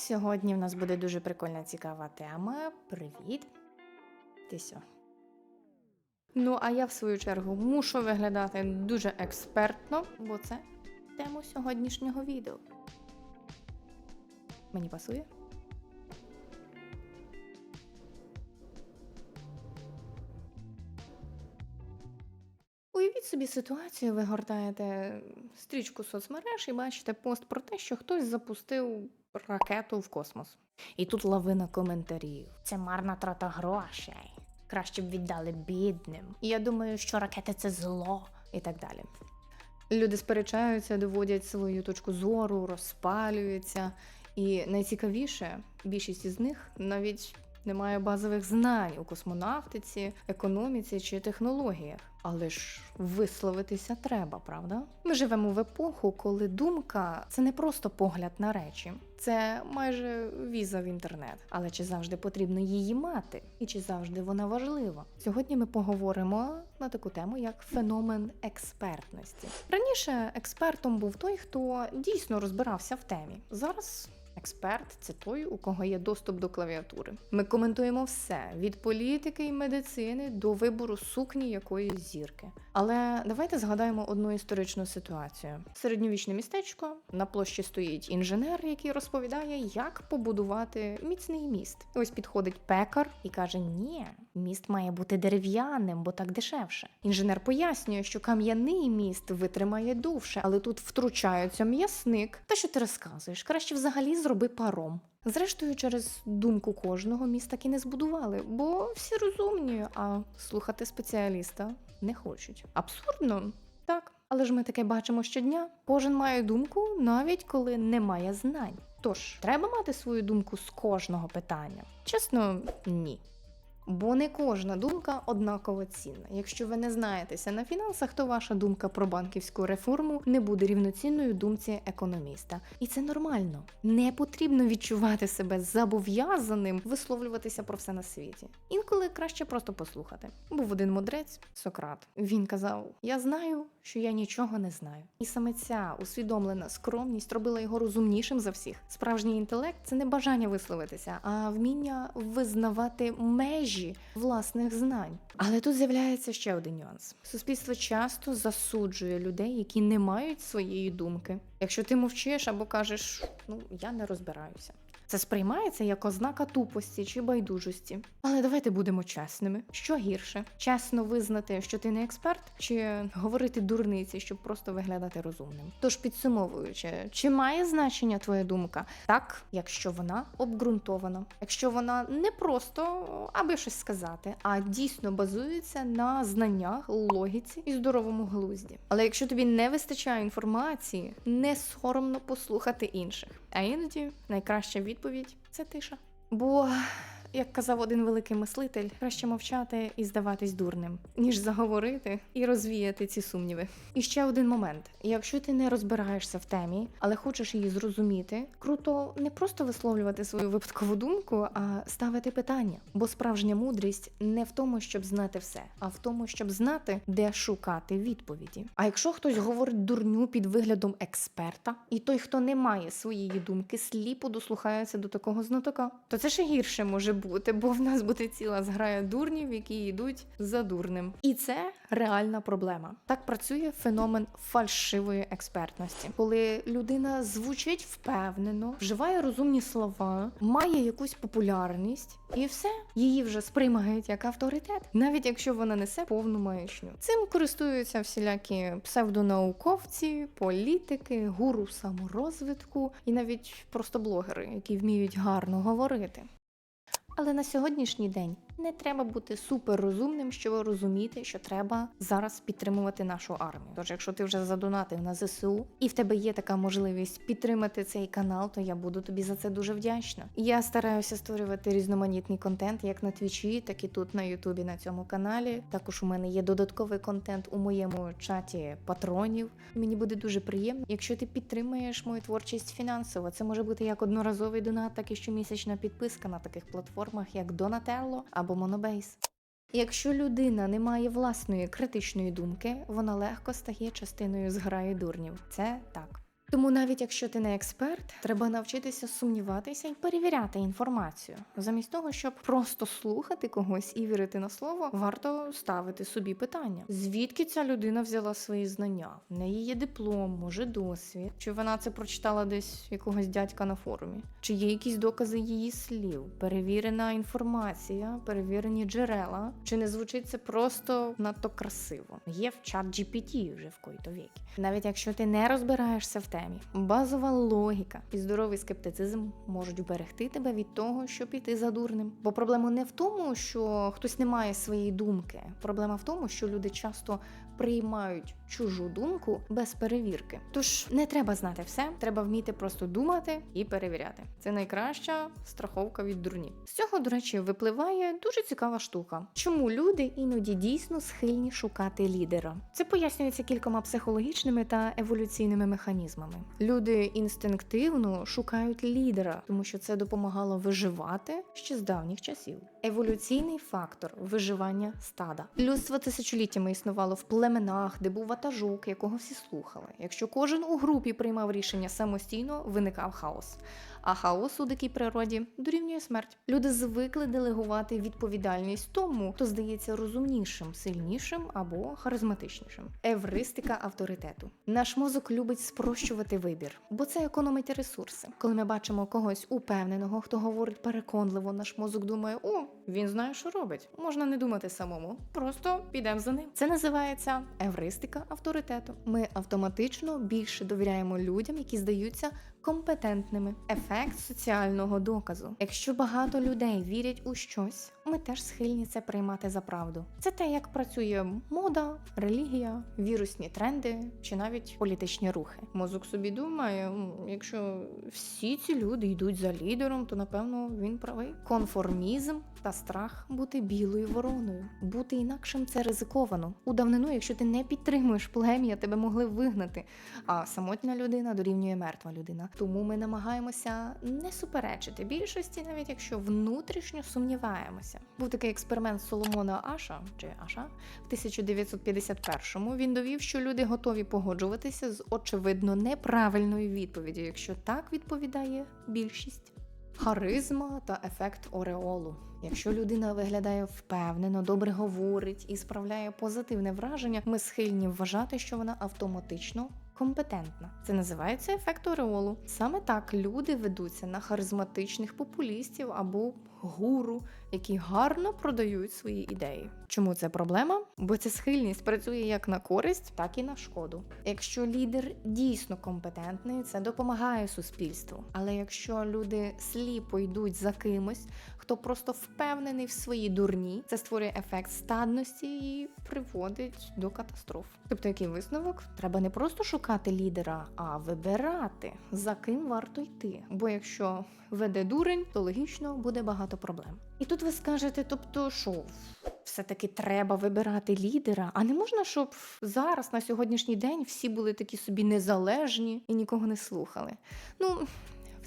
сьогодні в нас буде дуже прикольна цікава тема. Привіт. Ти сьо. Ну, а я в свою чергу мушу виглядати дуже експертно, бо це тема сьогоднішнього відео. Мені пасує? Уявіть собі ситуацію, ви гортаєте стрічку соцмереж і бачите пост про те, що хтось запустив ракету в космос. І тут лавина коментарів. Це марна трата грошей. Краще б віддали бідним. Я думаю, що ракети це зло і так далі. Люди сперечаються, доводять свою точку зору, розпалюються. І найцікавіше, більшість із них навіть не має базових знань у космонавтиці, економіці чи технологіях. Але ж висловитися треба, правда? Ми живемо в епоху, коли думка це не просто погляд на речі, це майже віза в інтернет. Але чи завжди потрібно її мати? І чи завжди вона важлива? Сьогодні ми поговоримо на таку тему, як феномен експертності. Раніше експертом був той, хто дійсно розбирався в темі. Зараз Експерт це той, у кого є доступ до клавіатури. Ми коментуємо все від політики і медицини до вибору сукні якоїсь зірки. Але давайте згадаємо одну історичну ситуацію: середньовічне містечко на площі стоїть інженер, який розповідає, як побудувати міцний міст. Ось підходить пекар і каже: Ні, міст має бути дерев'яним, бо так дешевше. Інженер пояснює, що кам'яний міст витримає довше, але тут втручається м'ясник. Та що ти розказуєш? Краще взагалі зроби паром. Зрештою, через думку кожного міст і не збудували, бо всі розумні, а слухати спеціаліста не хочуть. Абсурдно? Так, але ж ми таке бачимо щодня. Кожен має думку, навіть коли немає знань. Тож, треба мати свою думку з кожного питання. Чесно, ні. Бо не кожна думка однаково цінна. Якщо ви не знаєтеся на фінансах, то ваша думка про банківську реформу не буде рівноцінною думці економіста. І це нормально. Не потрібно відчувати себе зобов'язаним висловлюватися про все на світі. Інколи краще просто послухати. Був один мудрець Сократ. Він казав: Я знаю, що я нічого не знаю. І саме ця усвідомлена скромність робила його розумнішим за всіх. Справжній інтелект це не бажання висловитися, а вміння визнавати межі власних знань. Але тут з'являється ще один нюанс: суспільство часто засуджує людей, які не мають своєї думки. Якщо ти мовчиш або кажеш, ну я не розбираюся. Це сприймається як ознака тупості чи байдужості. Але давайте будемо чесними. Що гірше? Чесно визнати, що ти не експерт, чи говорити дурниці, щоб просто виглядати розумним. Тож підсумовуючи, чи має значення твоя думка? Так, якщо вона обґрунтована, якщо вона не просто аби щось сказати, а дійсно базується на знаннях, логіці і здоровому глузді. Але якщо тобі не вистачає інформації, не соромно послухати інших. А іноді найкраща відповідь це тиша. Бо, як казав один великий мислитель, краще мовчати і здаватись дурним, ніж заговорити і розвіяти ці сумніви. І ще один момент: якщо ти не розбираєшся в темі, але хочеш її зрозуміти, круто не просто висловлювати свою випадкову думку, а ставити питання. Бо справжня мудрість не в тому, щоб знати все, а в тому, щоб знати, де шукати відповіді. А якщо хтось говорить дурню під виглядом експерта, і той, хто не має своєї думки, сліпо дослухається до такого знатока, то це ще гірше може бути, бо в нас буде ціла зграя дурнів, які йдуть за дурним. І це реальна проблема. Так працює феномен фальшивої експертності, коли людина звучить впевнено, вживає розумні слова, має якусь популярність, і все її вже сприймають як авторитет, навіть якщо вона несе повну маячню. Цим користуються всілякі псевдонауковці, політики, гуру саморозвитку і навіть просто блогери, які вміють гарно говорити. Але на сьогоднішній день не треба бути суперрозумним, щоб розуміти, що треба зараз підтримувати нашу армію. Тож, якщо ти вже задонатив на ЗСУ і в тебе є така можливість підтримати цей канал, то я буду тобі за це дуже вдячна. Я стараюся створювати різноманітний контент як на твічі, так і тут на Ютубі на цьому каналі. Також у мене є додатковий контент у моєму чаті патронів. Мені буде дуже приємно, якщо ти підтримаєш мою творчість фінансово. Це може бути як одноразовий донат, так і щомісячна підписка на таких платформах, як Donatello або Monobase. Якщо людина не має власної критичної думки, вона легко стає частиною зграї дурнів. Це так. Тому навіть якщо ти не експерт, треба навчитися сумніватися і перевіряти інформацію. Замість того, щоб просто слухати когось і вірити на слово, варто ставити собі питання: звідки ця людина взяла свої знання? В неї є диплом, може досвід, чи вона це прочитала десь якогось дядька на форумі, чи є якісь докази її слів, перевірена інформація, перевірені джерела, чи не звучить це просто надто красиво? Є в чат GPT вже в коїто віки. Навіть якщо ти не розбираєшся в темі, базова логіка і здоровий скептицизм можуть уберегти тебе від того, щоб іти за дурним. Бо проблема не в тому, що хтось не має своєї думки. Проблема в тому, що люди часто приймають чужу думку без перевірки. Тож не треба знати все, треба вміти просто думати і перевіряти. Це найкраща страховка від дурні. З цього, до речі, випливає дуже цікава штука. Чому люди іноді дійсно схильні шукати лідера? Це пояснюється кількома психологічними та еволюційними механізмами. Люди інстинктивно шукають лідера, тому що це допомагало виживати ще з давніх часів. Еволюційний фактор виживання стада. Людство тисячоліттями існувало в племенах, де був ватажок, якого всі слухали. Якщо кожен у групі приймав рішення самостійно, виникав хаос. А хаос у дикій природі дорівнює смерть. Люди звикли делегувати відповідальність тому, хто здається розумнішим, сильнішим або харизматичнішим. Евристика авторитету. Наш мозок любить спрощувати вибір, бо це економить ресурси. Коли ми бачимо когось упевненого, хто говорить переконливо, наш мозок думає: о, він знає, що робить. Можна не думати самому, просто підемо за ним. Це називається евристика авторитету. Ми автоматично більше довіряємо людям, які здаються компетентними. Ефект соціального доказу. Якщо багато людей вірять у щось, ми теж схильні це приймати за правду. Це те, як працює мода, релігія, вірусні тренди чи навіть політичні рухи. Мозок собі думає, якщо всі ці люди йдуть за лідером, то напевно він правий. Конформізм та страх бути білою вороною. Бути інакшим це ризиковано. У давнину, якщо ти не підтримуєш плем'я, тебе могли вигнати. А самотня людина дорівнює мертва людина. Тому ми намагаємося не суперечити більшості, навіть якщо внутрішньо сумніваємося. Був такий експеримент Соломона Аша чи Аша в 1951-му. Він довів, що люди готові погоджуватися з очевидно неправильною відповіддю, якщо так відповідає більшість. Харизма та ефект ореолу. Якщо людина виглядає впевнено, добре говорить і справляє позитивне враження, ми схильні вважати, що вона автоматично компетентна. Це називається ефект ореолу. Саме так люди ведуться на харизматичних популістів або гуру, які гарно продають свої ідеї. Чому це проблема? Бо ця схильність працює як на користь, так і на шкоду. Якщо лідер дійсно компетентний, це допомагає суспільству. Але якщо люди сліпо йдуть за кимось, хто просто впевнений в своїй дурні, це створює ефект стадності і приводить до катастроф. Тобто, який висновок? Треба не просто шукати лідера, а вибирати за ким варто йти. Бо якщо веде дурень, то логічно буде багато проблем. І тут ви скажете, тобто, що все-таки треба вибирати лідера, а не можна, щоб зараз на сьогоднішній день всі були такі собі незалежні і нікого не слухали. Ну.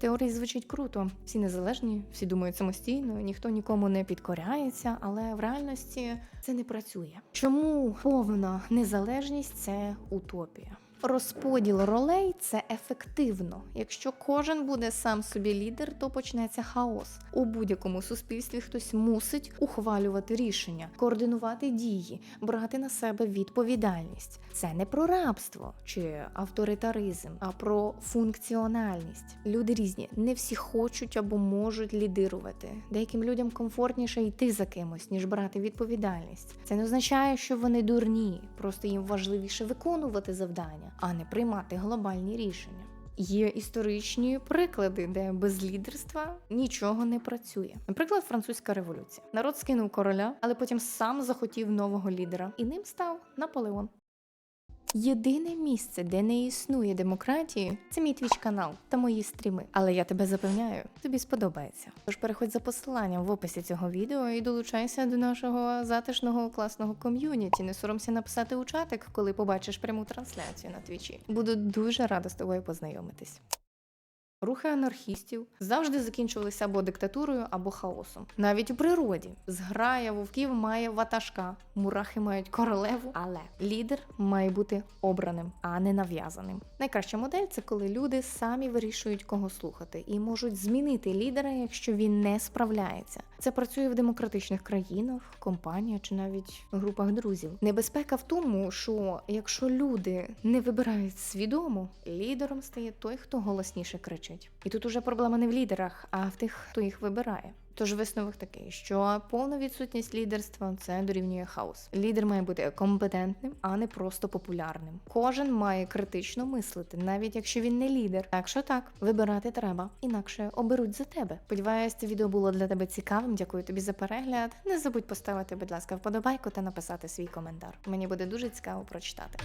Теорії звучить круто, всі незалежні, всі думають самостійно, ніхто нікому не підкоряється, але в реальності це не працює. Чому повна незалежність це утопія? Розподіл ролей це ефективно. Якщо кожен буде сам собі лідер, то почнеться хаос. У будь-якому суспільстві хтось мусить ухвалювати рішення, координувати дії, брати на себе відповідальність. Це не про рабство чи авторитаризм, а про функціональність. Люди різні, не всі хочуть або можуть лідирувати. Деяким людям комфортніше йти за кимось, ніж брати відповідальність. Це не означає, що вони дурні, просто їм важливіше виконувати завдання, а не приймати глобальні рішення. Є історичні приклади, де без лідерства нічого не працює. Наприклад, французька революція. Народ скинув короля, але потім сам захотів нового лідера, і ним став Наполеон. Єдине місце, де не існує демократії, це мій твіч канал та мої стріми. Але я тебе запевняю, тобі сподобається. Тож переходь за посиланням в описі цього відео і долучайся до нашого затишного класного ком'юніті. Не соромся написати у чатик, коли побачиш пряму трансляцію на твічі. Буду дуже рада з тобою познайомитись. Рухи анархістів завжди закінчувалися або диктатурою, або хаосом. Навіть у природі зграя вовків має ватажка, мурахи мають королеву, але лідер має бути обраним, а не нав'язаним. Найкраща модель це коли люди самі вирішують, кого слухати, і можуть змінити лідера, якщо він не справляється. Це працює в демократичних країнах, компаніях чи навіть групах друзів. Небезпека в тому, що якщо люди не вибирають свідомо, лідером стає той, хто голосніше кричить. І тут уже проблема не в лідерах, а в тих, хто їх вибирає. Тож висновок такий, що повна відсутність лідерства це дорівнює хаос. Лідер має бути компетентним, а не просто популярним. Кожен має критично мислити, навіть якщо він не лідер. Так що так, вибирати треба, інакше оберуть за тебе. Сподіваюсь, це відео було для тебе цікавим. Дякую тобі за перегляд. Не забудь поставити, будь ласка, вподобайку та написати свій коментар. Мені буде дуже цікаво прочитати.